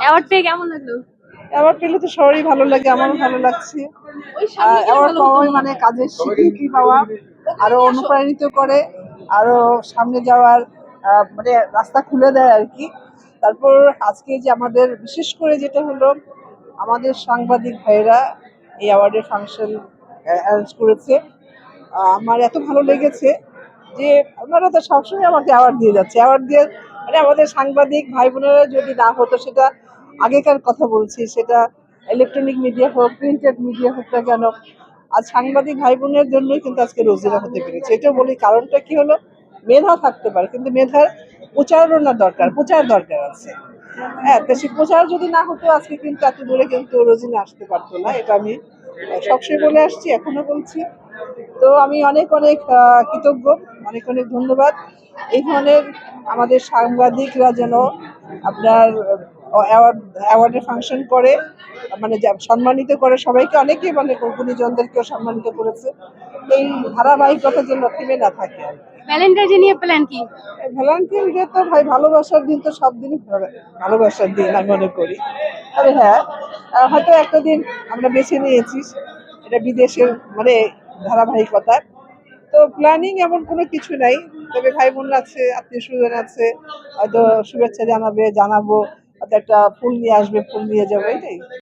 Award পেয়ে কেমন লাগল? অ্যাওয়ার্ড পেলে তো সবারই ভালো লাগে আমারও ভালো লাগছে। অ্যাওয়ার্ড পাওয়াই মানে কাজের স্বীকৃতি পাওয়া আরও অনুপ্রাণিত করে আরও সামনে যাওয়ার মানে রাস্তা খুলে দেয় আর কি। তারপর আজকে যে আমাদের বিশেষ করে যেটা হলো আমাদের সাংবাদিক ভাইরা এই অ্যাওয়ার্ডের ফাংশন অ্যারেঞ্জ করেছে। আমার এত ভালো লেগেছে যে ওনারা তো সবসময় আমাকে অ্যাওয়ার্ড দিয়ে যাচ্ছে। অ্যাওয়ার্ড দিয়ে মানে আমাদের সাংবাদিক ভাই বোনেরা যদি না হতো, সেটা আগেকার কথা বলছি, সেটা ইলেকট্রনিক মিডিয়া হোক প্রিন্টেড মিডিয়া হোক না কেন আর সাংবাদিক ভাই বোনের জন্যই কিন্তু আজকে রোজিরা হতে পেরেছে। এটা বলি কারণটা কি হলো? মেধা থাকতে পারে, কিন্তু মেধার প্রচারণা দরকার, প্রচার দরকার আছে। হ্যাঁ তো সেই প্রচার যদি না হতো, আজকে কিন্তু এত দূরে কিন্তু রোজিনা আসতে পারতো না, এটা আমি সবসময় বলে আসছি, এখনও বলছি। তো আমি অনেক অনেক কৃতজ্ঞ। অনেক অনেক ধন্যবাদ। এই ধরনের আমাদের সাংবাদিকরা যেন আপনার অ্যাওয়ার্ড অ্যাওয়ার্ডের ফাংশন করে মানে সম্মানিত করে সবাইকে অনেকেই মানে গুণীজনদেরকেও সম্মানিত করেছে। এই ধারাবাহিকতা যেন থেমে না থাকে। ভ্যালেন্টাইন ডে নিয়ে প্ল্যান কি? ভ্যালেন্টাইন ডে তো ভাই ভালোবাসার দিন তো সব দিনই ভালোবাসার দিন আমি মনে করি। তবে হ্যাঁ হয়তো একটা দিন আমরা বেছে নিয়েছি এটা বিদেশের মানে ধারাবাহিকতা তো প্ল্যানিং এমন কোনো কিছু নাই। তবে ভাই বোন আছে আত্মীয় স্বজন আছে, হয়তো শুভেচ্ছা জানাবে, জানাব, হয়তো একটা ফুল নিয়ে আসবে, ফুল নিয়ে যাবে, এটাই।